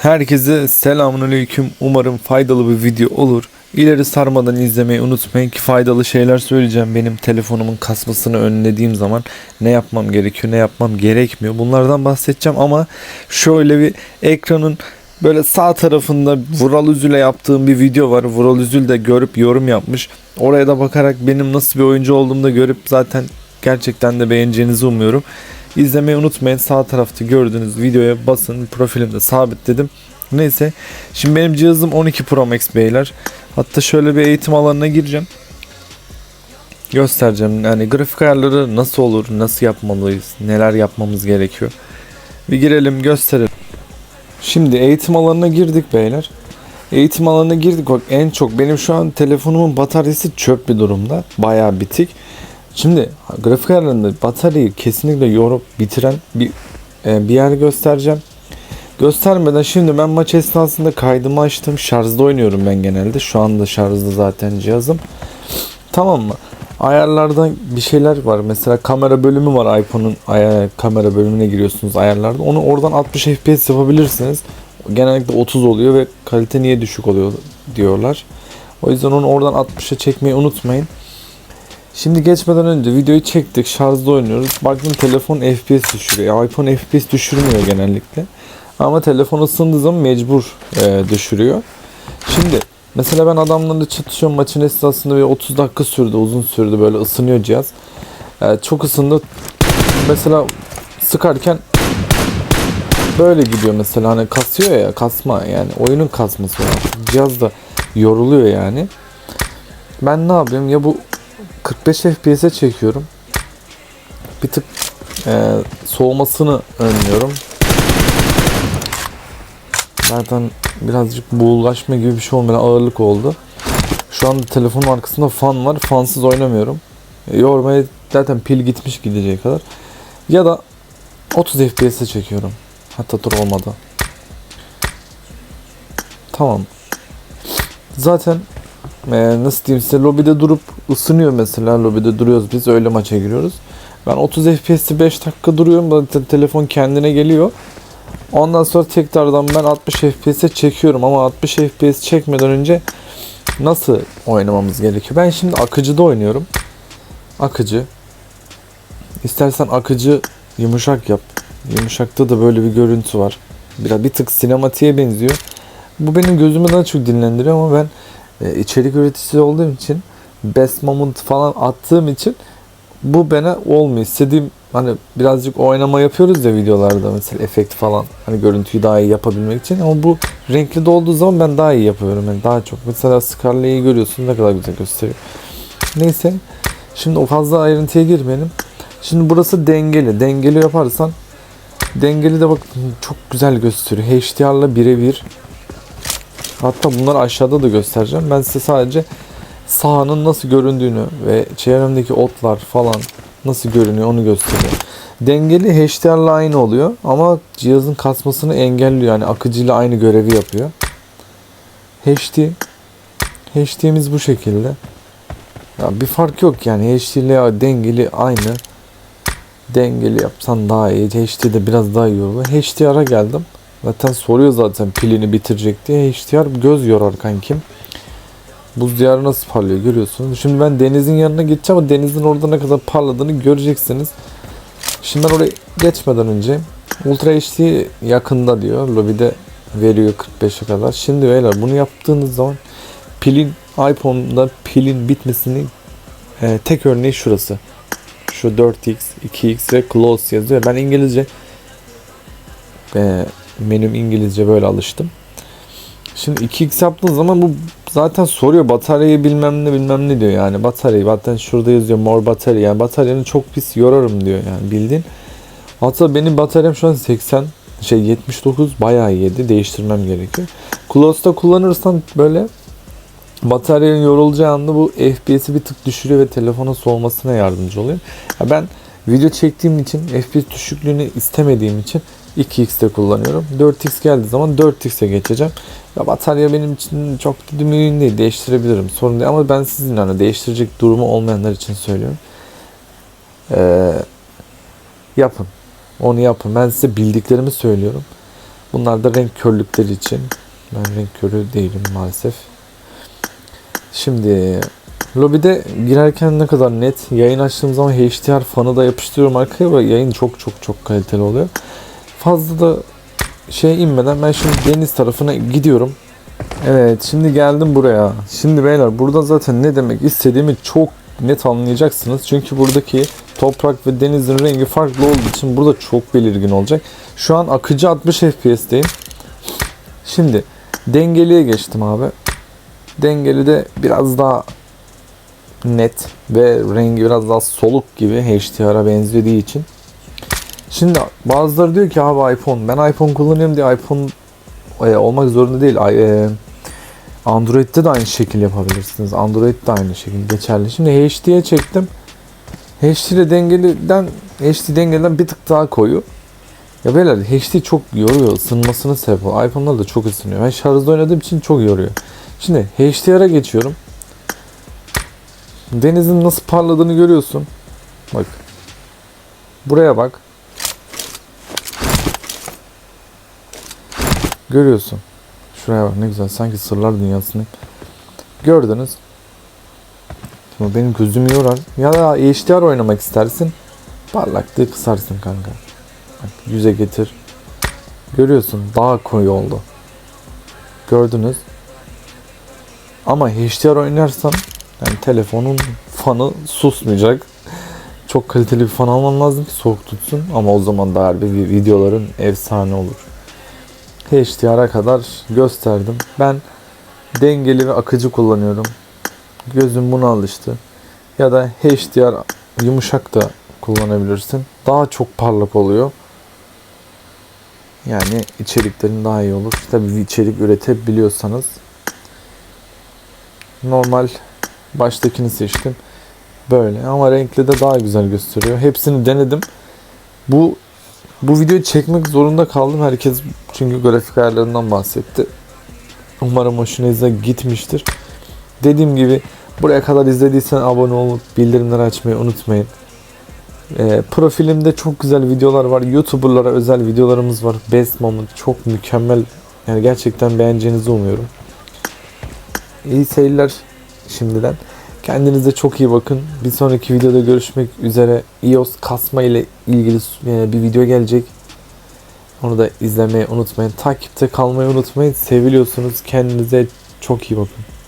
Herkese selamünaleyküm. Umarım faydalı bir video olur. İleri sarmadan izlemeyi unutmayın ki faydalı şeyler söyleyeceğim. Benim telefonumun kasmasını önlediğim zaman ne yapmam gerekiyor, ne yapmam gerekmiyor. Bunlardan bahsedeceğim ama şöyle bir ekranın böyle sağ tarafında Vural Üzül'e yaptığım bir video var. Vural Üzül de görüp yorum yapmış. Oraya da bakarak benim nasıl bir oyuncu olduğumu da görüp zaten gerçekten de beğeneceğinizi umuyorum. İzlemeyi unutmayın. Sağ tarafta gördüğünüz videoya basın. Profilimde sabitledim. Neyse. Şimdi benim cihazım 12 Pro Max beyler. Hatta şöyle bir eğitim alanına gireceğim. Göstereceğim. Yani grafik ayarları nasıl olur? Nasıl yapmalıyız? Neler yapmamız gerekiyor? Bir girelim gösterelim. Şimdi eğitim alanına girdik beyler. Eğitim alanına girdik. Bak en çok benim şu an telefonumun bataryası çöp bir durumda. Bayağı bitik. Şimdi grafik ayarlarında bataryayı kesinlikle yorup bitiren bir e, bir yer göstereceğim. Göstermeden şimdi ben maç esnasında kaydımı açtım. Şarjda oynuyorum ben genelde. Şu anda şarjda zaten cihazım. Tamam mı? Ayarlarda bir şeyler var. Mesela kamera bölümü var iPhone'un kamera bölümüne giriyorsunuz ayarlarda. Onu oradan 60 FPS yapabilirsiniz. Genellikle 30 oluyor ve kalite niye düşük oluyor diyorlar. O yüzden onu oradan 60'a çekmeyi unutmayın. Şimdi geçmeden önce videoyu çektik. Şarjda oynuyoruz. Baktım telefon FPS düşürüyor. iPhone FPS düşürmüyor genellikle. Ama telefon ısındığı zaman mecbur e, düşürüyor. Şimdi mesela ben adamlarla çatışıyorum maçın esnasında bir 30 dakika sürdü uzun sürdü böyle ısınıyor cihaz. E, çok ısındı. Mesela sıkarken böyle gidiyor mesela hani kasıyor ya kasma yani oyunun kasması var. Cihaz da yoruluyor yani. Ben ne yapıyorum ya bu 45 FPS'e çekiyorum. Bir tık e, soğumasını önlüyorum. Zaten birazcık buğulaşma gibi bir şey olmayan ağırlık oldu. Şu anda telefonun arkasında fan var. Fansız oynamıyorum. E, yormaya zaten pil gitmiş gideceği kadar. Ya da 30 FPS'e çekiyorum. Hatta dur olmadı. Tamam. Zaten e, nasıl diyeyim size lobide durup ısınıyor mesela lobide duruyoruz biz öyle maça giriyoruz. Ben 30 FPS'te 5 dakika duruyorum zaten telefon kendine geliyor. Ondan sonra tekrardan ben 60 FPS'e çekiyorum ama 60 FPS çekmeden önce nasıl oynamamız gerekiyor? Ben şimdi akıcıda oynuyorum. Akıcı. İstersen akıcı yumuşak yap. Yumuşakta da böyle bir görüntü var. Biraz bir tık sinematiğe benziyor. Bu benim gözümü daha çok dinlendiriyor ama ben e, içerik üreticisi olduğum için best moment falan attığım için bu bana olmuyor. İstediğim hani birazcık oynama yapıyoruz ya videolarda mesela efekt falan hani görüntüyü daha iyi yapabilmek için ama bu renkli de olduğu zaman ben daha iyi yapıyorum yani daha çok. Mesela Scarlet'i görüyorsun ne kadar güzel gösteriyor. Neyse şimdi o fazla ayrıntıya girmeyelim. Şimdi burası dengeli. Dengeli yaparsan dengeli de bak çok güzel gösteriyor. HDR'la birebir Hatta bunları aşağıda da göstereceğim. Ben size sadece sahanın nasıl göründüğünü ve çevremdeki otlar falan nasıl görünüyor onu gösteriyor. Dengeli HDR'la aynı oluyor ama cihazın kasmasını engelliyor. Yani akıcıyla aynı görevi yapıyor. HD HD'miz bu şekilde. Ya bir fark yok yani HD ile dengeli aynı. Dengeli yapsan daha iyi. HD'de biraz daha iyi olur. HDR'a geldim. Zaten soruyor zaten pilini bitirecek diye. HDR göz yorar kankim. Buz diyarı nasıl parlıyor görüyorsunuz. Şimdi ben denizin yanına gideceğim ama denizin orada ne kadar parladığını göreceksiniz. Şimdi ben oraya geçmeden önce Ultra HD yakında diyor. Lobide veriyor 45'e kadar. Şimdi öyle bunu yaptığınız zaman pilin iPhone'da pilin bitmesini e, tek örneği şurası. Şu 4x, 2x ve close yazıyor. Ben İngilizce e, menüm İngilizce böyle alıştım. Şimdi 2x yaptığın zaman bu zaten soruyor bataryayı bilmem ne bilmem ne diyor yani bataryayı zaten şurada yazıyor more battery yani bataryanı çok pis yorarım diyor yani bildiğin. Hatta benim bataryam şu an 80 şey 79 bayağı yedi değiştirmem gerekiyor. Close'da kullanırsan böyle bataryanın yorulacağı anda bu FPS'i bir tık düşürüyor ve telefonun soğumasına yardımcı oluyor. Ya ben video çektiğim için FPS düşüklüğünü istemediğim için 2x'te kullanıyorum. 4x geldiği zaman 4x'e geçeceğim. Ya batarya benim için çok da mühim değil. Değiştirebilirim. Sorun değil. Ama ben sizin hani değiştirecek durumu olmayanlar için söylüyorum. Ee, yapın. Onu yapın. Ben size bildiklerimi söylüyorum. Bunlar da renk körlükleri için. Ben renk körü değilim maalesef. Şimdi lobide girerken ne kadar net. Yayın açtığım zaman HDR fanı da yapıştırıyorum arkaya ve yayın çok çok çok kaliteli oluyor. Fazla da şey inmeden ben şimdi deniz tarafına gidiyorum. Evet şimdi geldim buraya. Şimdi beyler burada zaten ne demek istediğimi çok net anlayacaksınız. Çünkü buradaki toprak ve denizin rengi farklı olduğu için burada çok belirgin olacak. Şu an akıcı 60 FPS'teyim. Şimdi dengeliye geçtim abi. Dengeli de biraz daha net ve rengi biraz daha soluk gibi HDR'a benzediği için. Şimdi bazıları diyor ki abi iPhone ben iPhone kullanıyorum diye iPhone e, olmak zorunda değil. E, Android'de de aynı şekil yapabilirsiniz. Android de aynı şekil geçerli. Şimdi HD'ye çektim. HD ile dengeliden HD dengeliden bir tık daha koyu. Ya beyler HD çok yoruyor. ısınmasını sebep oluyor. iPhone'lar da çok ısınıyor. Ben şarjda oynadığım için çok yoruyor. Şimdi HDR'a geçiyorum. Denizin nasıl parladığını görüyorsun. Bak. Buraya bak. Görüyorsun. Şuraya bak ne güzel. Sanki sırlar dünyasını. Gördünüz. Şimdi benim gözümü yorar. Ya da HDR oynamak istersin. Parlaklığı kısarsın kanka. Bak, yüze getir. Görüyorsun daha koyu oldu. Gördünüz. Ama HDR oynarsan yani telefonun fanı susmayacak. Çok kaliteli bir fan alman lazım ki soğuk tutsun. Ama o zaman da harbi videoların efsane olur. HDR'a kadar gösterdim. Ben dengeli ve akıcı kullanıyorum. Gözüm buna alıştı. Ya da HDR yumuşak da kullanabilirsin. Daha çok parlak oluyor. Yani içeriklerin daha iyi olur. Tabii içerik üretebiliyorsanız. Normal baştakini seçtim. Böyle ama renkli de daha güzel gösteriyor. Hepsini denedim. Bu bu videoyu çekmek zorunda kaldım. Herkes çünkü grafik ayarlarından bahsetti. Umarım hoşunuza gitmiştir. Dediğim gibi buraya kadar izlediysen abone olup bildirimleri açmayı unutmayın. Ee, profilimde çok güzel videolar var. YouTuber'lara özel videolarımız var. Best Moment çok mükemmel. Yani gerçekten beğeneceğinizi umuyorum. İyi seyirler şimdiden. Kendinize çok iyi bakın. Bir sonraki videoda görüşmek üzere. iOS kasma ile ilgili bir video gelecek. Onu da izlemeyi unutmayın. Takipte kalmayı unutmayın. Seviliyorsunuz. Kendinize çok iyi bakın.